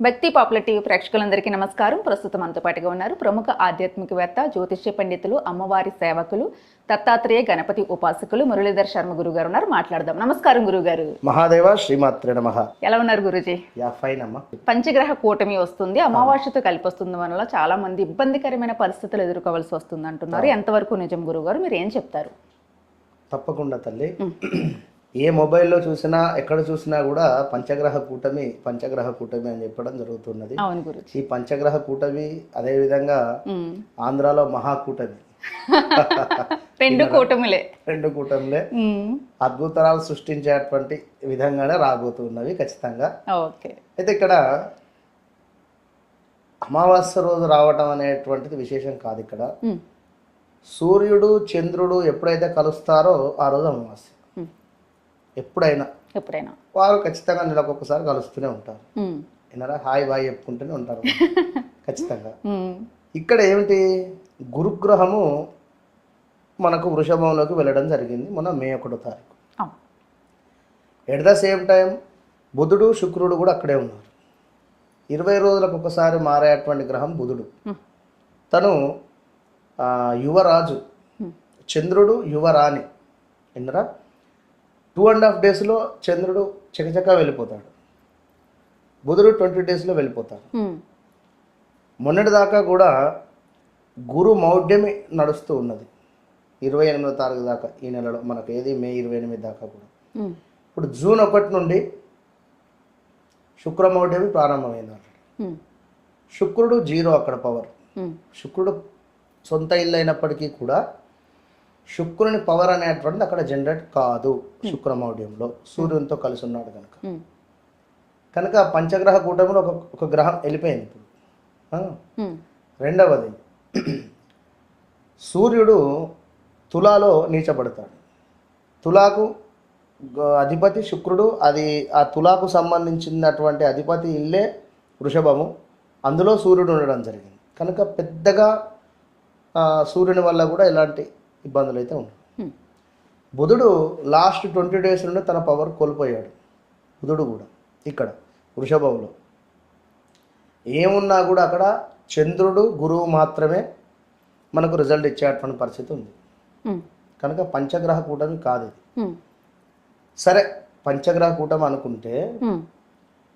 భక్తి popular TV ప్రేక్షకులందరికీ నమస్కారం. ప్రస్తుతం మనతో పాటుగా ఉన్నారు ప్రముఖ ఆధ్యాత్మికవేత్త జ్యోతిష్య పండితులు అమ్మవారి సేవకులు దత్తాత్రేయ గణపతి ఉపాసకులు మురళీధర్ శర్మ గురువు గారు ఉన్నారు. మాట్లాడదాం. నమస్కారం గురుగారు. మహాదేవ శ్రీమాత్రే నమ. ఎలా ఉన్నారు గురుజీ? యా ఫైన్ అమ్మా. పంచగ్రహ కూటమి వస్తుంది. అమావాస్యతో కలిపి వస్తుంది వల్ల చాలా మంది ఇబ్బందికరమైన పరిస్థితులు ఎదుర్కోవాల్సి వస్తుంది అంటున్నారు ఎంతవరకు నిజం గురువు గారు మీరు ఏం చెప్తారు? తప్పకుండా తల్లి. ఏ మొబైల్లో చూసినా ఎక్కడ చూసినా కూడా పంచగ్రహ కూటమి పంచగ్రహ కూటమి అని చెప్పడం జరుగుతున్నది ఈ పంచగ్రహ కూటమి అదేవిధంగా ఉమ్. ఆంధ్రాలో మహాకూటమి రెండు కూటమిలే రెండు కూటమిలే. అద్భుతాలు సృష్టించేటువంటి విధంగానే రాబోతున్నవి ఖచ్చితంగా ఓకే అయితే ఇక్కడ అమావాస్య రోజు రావటం అనేటువంటిది విశేషం కాదు ఇక్కడ. సూర్యుడు చంద్రుడు ఎప్పుడైతే కలుస్తారో ఆ రోజు అమావాస్య. ఎప్పుడైనా. ఎప్పుడైనా. వారు ఖచ్చితంగా నెలకొకసారి కలుస్తూనే ఉంటారు. విన్నారా? హాయ్ బాయ్ చెప్పుకుంటూనే ఉంటారు. ఖచ్చితంగా. ఇక్కడ ఏమిటి? గురుగ్రహము మనకు వృషభంలోకి వెళ్ళడం జరిగింది మన మే ఒకటో తారీఖు. ఎట్ ద సేమ్ టైం బుధుడు శుక్రుడు కూడా అక్కడే ఉన్నారు. ఇరవై రోజులకు ఒకసారి మారేటువంటి గ్రహం బుధుడు. తను యువరాజు. చంద్రుడు యువరాణి. విన్నరా? టూ అండ్ హాఫ్ డేస్లో చంద్రుడు చకచకా వెళ్ళిపోతాడు బుధుడు ట్వంటీ డేస్లో వెళ్ళిపోతాడు. మొన్నటి దాకా కూడా గురు మౌఢ్యమి నడుస్తూ ఉన్నది ఇరవై ఎనిమిదో తారీఖు దాకా ఈ నెలలో మనకు ఏది మే ఇరవై ఎనిమిది దాకా కూడా. ఇప్పుడు జూన్ ఒకటి నుండి శుక్రమౌఢ్యమి ప్రారంభమైంది ఆల్రెడీ ఉమ్. శుక్రుడు జీరో అక్కడ పవర్. శుక్రుడు సొంత ఇల్లు అయినప్పటికీ కూడా శుక్రుని పవర్ అనేటువంటిది అక్కడ జనరేట్ కాదు శుక్రమౌఢ్యంలో సూర్యునితో కలిసి ఉన్నాడు కనుక ఉమ్. కనుక పంచగ్రహ కూటమిలో ఒక ఒక గ్రహం వెళ్ళిపోయింది ఇప్పుడు. ఉమ్. రెండవది సూర్యుడు తులాలో నీచబడతాడు. తులాకు అధిపతి శుక్రుడు అది ఆ తులాకు సంబంధించినటువంటి అధిపతి ఇల్లే వృషభము. అందులో సూర్యుడు ఉండడం జరిగింది. కనుక పెద్దగా సూర్యుని వల్ల కూడా ఎలాంటి ఇబ్బందులు అయితే ఉండవు ఉమ్. బుధుడు లాస్ట్ ట్వంటీ డేస్ నుండి తన పవర్ కోల్పోయాడు బుధుడు కూడా ఇక్కడ వృషభంలో ఏమున్నా కూడా అక్కడ చంద్రుడు గురువు మాత్రమే మనకు రిజల్ట్ ఇచ్చేటువంటి పరిస్థితి ఉంది. కనుక పంచగ్రహ కూటమి కాదు ఇది. సరే పంచగ్రహ కూటమి అనుకుంటే.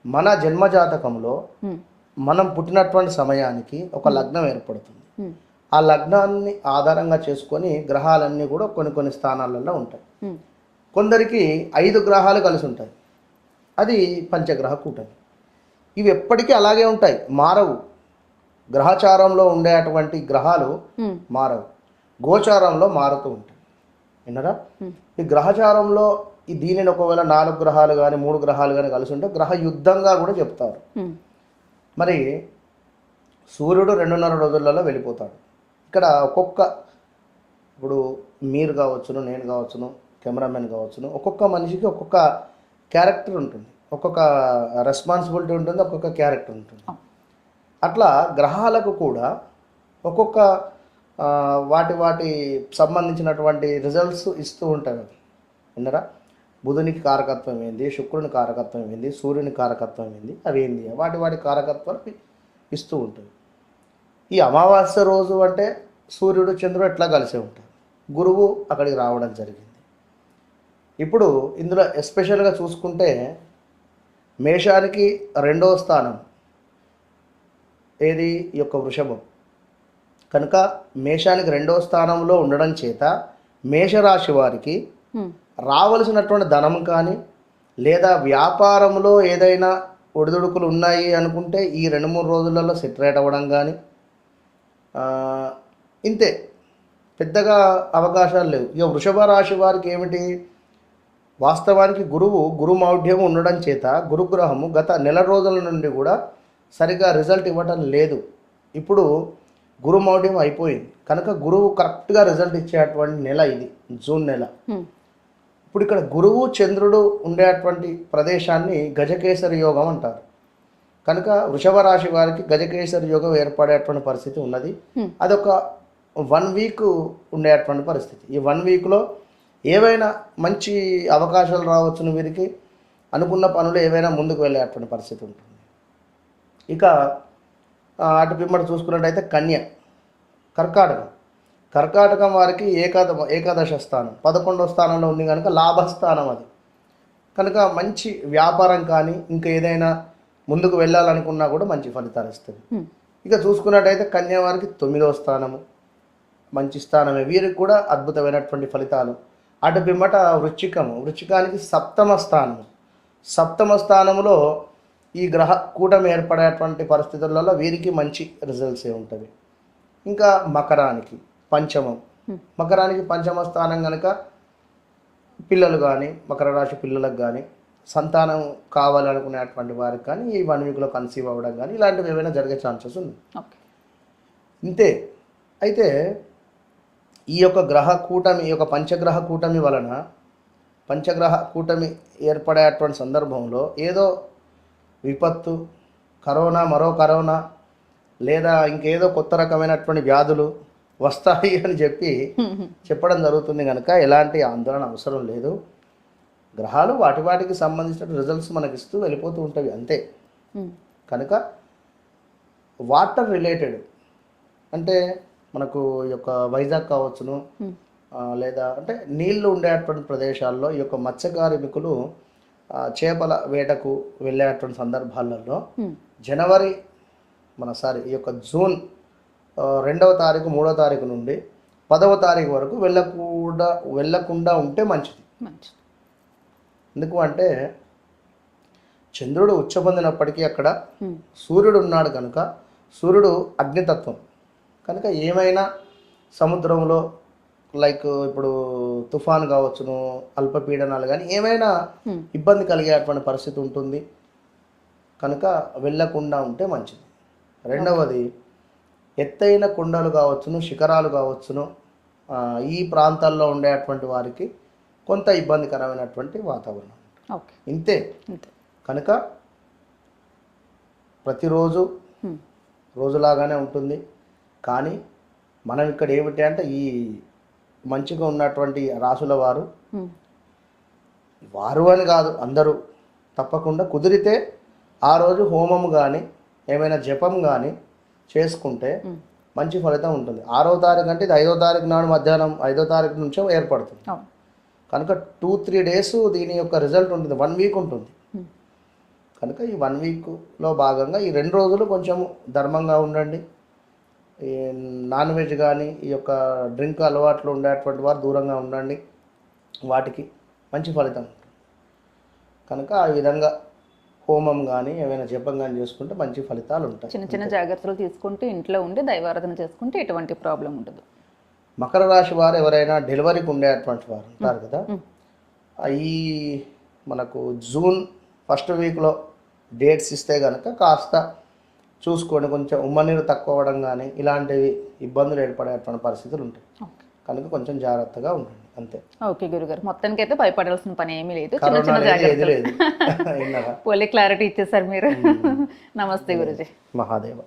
మన జన్మ జాతకంలో. మనం పుట్టినటువంటి సమయానికి ఒక లగ్నం ఏర్పడుతుంది. ఆ లగ్నాన్ని ఆధారంగా చేసుకొని గ్రహాలన్నీ కూడా కొన్ని కొన్ని స్థానాలలో ఉంటాయి. కొందరికి ఐదు గ్రహాలు కలిసి ఉంటాయి. అది పంచగ్రహ కూటమి. ఇవి ఎప్పటికీ అలాగే ఉంటాయి. మారవు. గ్రహచారంలో ఉండేటువంటి గ్రహాలు. మారవు. గోచారంలో మారుతూ ఉంటాయి. విన్నరా. ఈ గ్రహచారంలో ఈ దీనిని ఒకవేళ నాలుగు గ్రహాలు కానీ మూడు గ్రహాలు కానీ కలిసి ఉంటే గ్రహ యుద్ధంగా కూడా చెప్తారు. మరి సూర్యుడు రెండున్నర రోజులలో వెళ్ళిపోతాడు. ఇక్కడ ఒక్కొక్క ఇప్పుడు మీరు కావచ్చును నేను కావచ్చును కెమెరామెన్ కావచ్చును ఒక్కొక్క మనిషికి ఒక్కొక్క క్యారెక్టర్ ఉంటుంది. ఒక్కొక్క రెస్పాన్సిబిలిటీ ఉంటుంది ఒక్కొక్క క్యారెక్టర్ ఉంటుంది. అట్లా గ్రహాలకు కూడా ఒక్కొక్క వాటి వాటి సంబంధించినటువంటి రిజల్ట్స్ ఇస్తూ ఉంటాయి అవి విన్నరా? బుధునికి కారకత్వం ఏంది శుక్రుని కారకత్వం ఏంది సూర్యుని కారకత్వం ఏంది అవి ఏంది? వాటి వాటి కారకత్వాలు ఇస్తూ ఉంటాయి. ఈ అమావాస్య రోజు అంటే సూర్యుడు చంద్రుడు ఎట్లా కలిసి ఉంటారు? గురువు అక్కడికి రావడం జరిగింది. ఇప్పుడు ఇందులో ఎస్పెషల్గా చూసుకుంటే మేషానికి రెండవ స్థానం ఏది? ఈ యొక్క వృషభం. కనుక మేషానికి రెండవ స్థానంలో ఉండడం చేత మేషరాశి వారికి. రావలసినటువంటి ధనం కానీ లేదా వ్యాపారంలో ఏదైనా ఒడిదుడుకులు ఉన్నాయి అనుకుంటే ఈ రెండు మూడు రోజులలో సెటరేట్ అవ్వడం కానీ ఇంతే. పెద్దగా అవకాశాలు లేవు. ఇక వృషభ రాశి వారికి ఏమిటి? వాస్తవానికి గురువు గురుమౌఢ్యం ఉండడం చేత గురుగ్రహము గత నెల రోజుల నుండి కూడా సరిగా రిజల్ట్ ఇవ్వటం లేదు. ఇప్పుడు గురుమౌఢ్యం అయిపోయింది. కనుక గురువు కరెక్ట్గా రిజల్ట్ ఇచ్చేటువంటి నెల ఇది జూన్ నెల. ఇప్పుడు ఇక్కడ గురువు చంద్రుడు ఉండేటువంటి ప్రదేశాన్ని గజకేసరి యోగం అంటారు. కనుక వృషభ రాశి వారికి గజకేసరి యోగం ఏర్పడేటువంటి పరిస్థితి ఉన్నది. అదొక వన్ వీక్ ఉండేటువంటి పరిస్థితి. ఈ వన్ వీక్లో ఏవైనా మంచి అవకాశాలు రావచ్చును వీరికి అనుకున్న పనులు ఏవైనా ముందుకు వెళ్ళేటువంటి పరిస్థితి ఉంటుంది. ఇక అటు పిమ్మట చూసుకున్నట్టయితే కన్య కర్కాటకం. కర్కాటకం వారికి ఏకాద ఏకాదశ స్థానం. పదకొండవ స్థానంలో ఉంది కనుక లాభస్థానం అది. కనుక మంచి వ్యాపారం కానీ ఇంకా ఏదైనా ముందుకు వెళ్ళాలనుకున్నా కూడా మంచి ఫలితాలు ఇస్తుంది. ఇక చూసుకున్నట్టయితే కన్యా వారికి తొమ్మిదవ స్థానము. మంచి స్థానమే. వీరికి కూడా అద్భుతమైనటువంటి ఫలితాలు. అటు పిమ్మట వృచ్చికము. వృచ్చికానికి సప్తమ స్థానము. సప్తమ స్థానములో ఈ గ్రహ కూటమి ఏర్పడేటువంటి పరిస్థితులలో వీరికి మంచి రిజల్ట్సే ఉంటుంది. ఇంకా మకరానికి పంచమం. మకరానికి పంచమ స్థానం కనుక పిల్లలు కానీ మకర రాశి పిల్లలకు కానీ సంతానం కావాలనుకునేటువంటి వారికి కానీ ఈ వన్ వీక్లో కన్సీవ్ అవ్వడం కానీ ఇలాంటివి ఏమైనా జరిగే ఛాన్సెస్ ఉంది ఇంతే. అయితే ఈ యొక్క గ్రహ కూటమి ఈ యొక్క పంచగ్రహ కూటమి వలన పంచగ్రహ కూటమి ఏర్పడేటువంటి సందర్భంలో ఏదో విపత్తు కరోనా మరో కరోనా లేదా ఇంకేదో కొత్త రకమైనటువంటి వ్యాధులు వస్తాయి అని చెప్పి. చెప్పడం జరుగుతుంది కనుక ఎలాంటి ఆందోళన అవసరం లేదు. గ్రహాలు వాటి వాటికి సంబంధించిన రిజల్ట్స్ మనకి ఇస్తూ వెళ్ళిపోతూ ఉంటాయి అంతే హ్మ్. కనుక వాటర్ రిలేటెడ్ అంటే మనకు ఈ యొక్క వైజాగ్ కావచ్చును. ఆ, లేదా అంటే నీళ్ళు ఉండేటువంటి ప్రదేశాల్లో ఈ యొక్క మత్స్యకార్మికులు చేపల వేటకు వెళ్ళేటువంటి సందర్భాలలో హ్మ్. జనవరి మన సారీ ఈ యొక్క జూన్ రెండవ తారీఖు మూడవ తారీఖు నుండి పదవ తారీఖు వరకు వెళ్ళకుండా వెళ్ళకుండా ఉంటే మంచిది మంచిది ఎందుకు అంటే చంద్రుడు ఉచ్చ పొందినప్పటికీ అక్కడ. సూర్యుడు ఉన్నాడు కనుక సూర్యుడు అగ్నితత్వం కనుక ఏమైనా సముద్రంలో లైక్ ఇప్పుడు తుఫాన్ కావచ్చును అల్పపీడనాలు కానీ ఏమైనా. ఇబ్బంది కలిగేటువంటి పరిస్థితి ఉంటుంది కనుక వెళ్ళకుండా ఉంటే మంచిది రెండవది ఎత్తైన కొండలు కావచ్చును శిఖరాలు కావచ్చును ఈ ప్రాంతాల్లో ఉండేటువంటి వారికి కొంత ఇబ్బందికరమైనటువంటి వాతావరణం. ఇంతే. కనుక ప్రతిరోజు. రోజులాగానే ఉంటుంది. కానీ మనం ఇక్కడ ఏమిటి అంటే ఈ మంచిగా ఉన్నటువంటి రాసుల వారు. వారు అని కాదు అందరూ తప్పకుండా కుదిరితే ఆ రోజు హోమం కానీ ఏమైనా జపం కానీ చేసుకుంటే. మంచి ఫలితం ఉంటుంది. ఆరో తారీఖు అంటే ఇది ఐదో తారీఖు నాడు మధ్యాహ్నం ఐదో తారీఖు నుంచే ఏర్పడుతుంది. కనుక టూ త్రీ డేస్ దీని యొక్క రిజల్ట్ ఉంటుంది. వన్ వీక్ ఉంటుంది. హ్మ్. కనుక ఈ వన్ వీక్లో భాగంగా ఈ రెండు రోజులు కొంచెం ధర్మంగా ఉండండి. ఈ నాన్ వెజ్ కానీ ఈ యొక్క డ్రింక్ అలవాట్లు ఉండేటువంటి వారు దూరంగా ఉండండి. వాటికి మంచి ఫలితం కనుక ఆ విధంగా హోమం కానీ ఏమైనా జపం కానీ చేసుకుంటే మంచి ఫలితాలు ఉంటాయి. చిన్న చిన్న జాగ్రత్తలు తీసుకుంటూ ఇంట్లో ఉండి దైవారాధన చేసుకుంటే ఎటువంటి ప్రాబ్లం ఉండదు. మకర రాశి వారు ఎవరైనా డెలివరీకి ఉండేటువంటి వారు ఉంటారు కదా. ఈ మనకు జూన్ ఫస్ట్ వీక్లో డేట్స్ ఇస్తే కనుక కాస్త చూసుకోండి కొంచెం ఉమ్మనీరు తక్కువ అవ్వడం కానీ ఇలాంటివి ఇబ్బందులు ఏర్పడేటువంటి పరిస్థితులు ఉంటాయి. కనుక కొంచెం జాగ్రత్తగా ఉండండి అంతే. ఓకే గురుగారు మొత్తానికి అయితే భయపడాల్సిన పని ఏమీ లేదు. చిన్న చిన్న జాగ్రత్తలు. పోలీ క్లారిటీ ఇచ్చేసారు మీరు. నమస్తే గురుజీ. మహాదేవ.